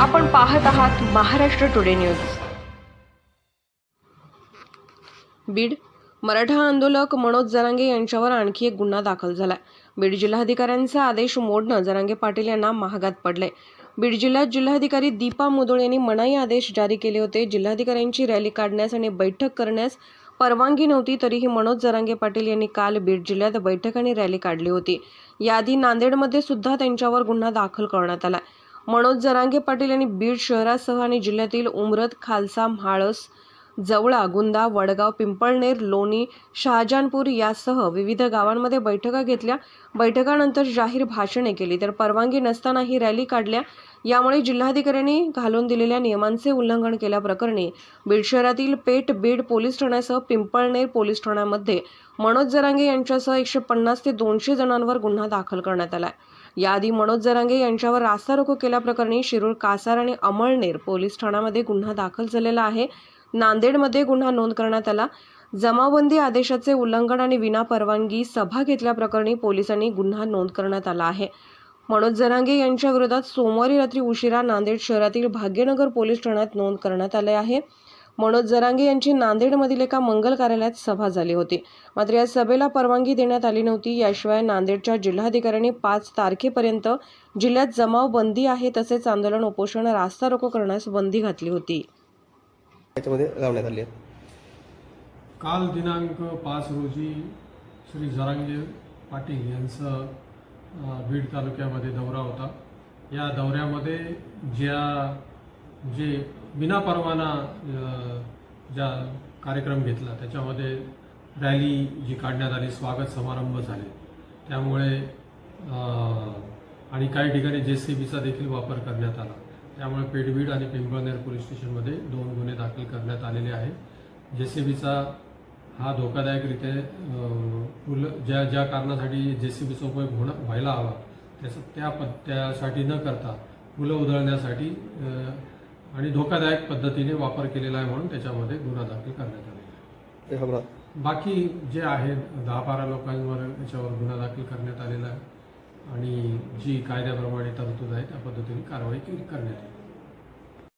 आपण पाहत आहात महाराष्ट्र टुडे न्यूज. बीड मराठा आंदोलक मनोज जरांगे यांच्यावर आणखी एक गुन्हा दाखल झालाय. बीड जिल्हाधिकाऱ्यांचा आदेश मोडणं जरांगे पाटील यांना महागात पडले बीड जिल्ह्यात जिल्हाधिकारी दीपा मुदोळ यांनी मनाई आदेश जारी केले होते. जिल्हाधिकाऱ्यांची रॅली काढण्यास आणि बैठक करण्यास परवानगी नव्हती तरीही मनोज जरांगे पाटील यांनी काल बीड जिल्ह्यात बैठक आणि रॅली काढली होती. याआधी नांदेडमध्ये सुद्धा त्यांच्यावर गुन्हा दाखल करण्यात आला. मनोज जरांगे पाटील यांनी बीड शहरासह आणि जिल्ह्यातील उमरत खालसा म्हाळस जवळा गुंदा वडगाव पिंपळनेर लोणी शहाजहानपूर यासह विविध गावांमध्ये बैठका घेतल्या. बैठकानंतर जाहीर भाषणे केली. तर परवानगी नसताना ही रॅली काढल्या. यामुळे जिल्हाधिकाऱ्यांनी घालून दिलेल्या नियमांचे उल्लंघन केल्याप्रकरणी बीड शहरातील पेठ बीड पोलीस ठाण्यासह पिंपळनेर पोलीस ठाण्यामध्ये मनोज जरांगे यांच्यासह एकशे पन्नास ते दोनशे जणांवर गुन्हा दाखल करण्यात आला आहे याआधी मनोज जरांगे यांच्यावर रास्ता रोको केल्याप्रकरणी शिरूर कासार आणि अमळनेर पोलीस ठाण्यामध्ये गुन्हा दाखल झालेला आहे. नांदेडमध्ये गुन्हा नोंद करण्यात आला. जमावबंदी आदेशाचे उल्लंघन आणि विनापरवानगी सभा घेतल्याप्रकरणी पोलिसांनी गुन्हा नोंद करण्यात आला आहे. मनोज जरांगे यांच्या विरोधात सोमवारी रात्री उशिरा नांदेड शहरातील भाग्यनगर पोलीस ठाण्यात नोंद करण्यात आले आहे. मनोज जरांगे यांची नांदेडमधील एका मंगल कार्यालयात सभा झाली होती. मात्र या सभेला परवानगी देण्यात आली नव्हती. याशिवाय नांदेडच्या जिल्हाधिकाऱ्यांनी पाच तारखेपर्यंत जिल्ह्यात जमाव बंदी आहे तसेच आंदोलन उपोषण रास्ता रोको करण्यास बंदी घातली होती. लावण्यात आली काल दिनांक पाच रोजी श्री जरांगे पाटील यांचं बीड तालुक्यामध्ये दौरा होता. या दौऱ्यामध्ये ज्या जे विना परवाना ज्या कार्यक्रम घेतला त्याच्यामध्ये रॅली जी काढण्यात आली स्वागत समारंभ झाले. त्यामुळे आणि काही ठिकाणी जे सी बीचा देखील वापर करण्यात आला. त्यामुळे पेडबीड आणि पिंपळनेर पोलीस स्टेशनमध्ये दोन गुन्हे दाखल करण्यात आलेले आहेत. जे सी बीचा हा धोकादायकरित्या पुल ज्या ज्या कारणासाठी जे सी बीचा उपयोग होणं व्हायला हवा त्याचं त्या पत्त्यासाठी न करता पुलं उधळण्यासाठी आणि धोकादायक पद्धतीने वापर केलेला आहे म्हणून त्याच्यामध्ये गुन्हा दाखल करण्यात आलेला आहे. बाकी जे आहेत दहा बारा लोकांवर याच्यावर गुन्हा दाखल करण्यात आलेला आहे. आणि जी कायद्याप्रमाणे तरतूद आहे त्या पद्धतीने कारवाई केली करण्यात येईल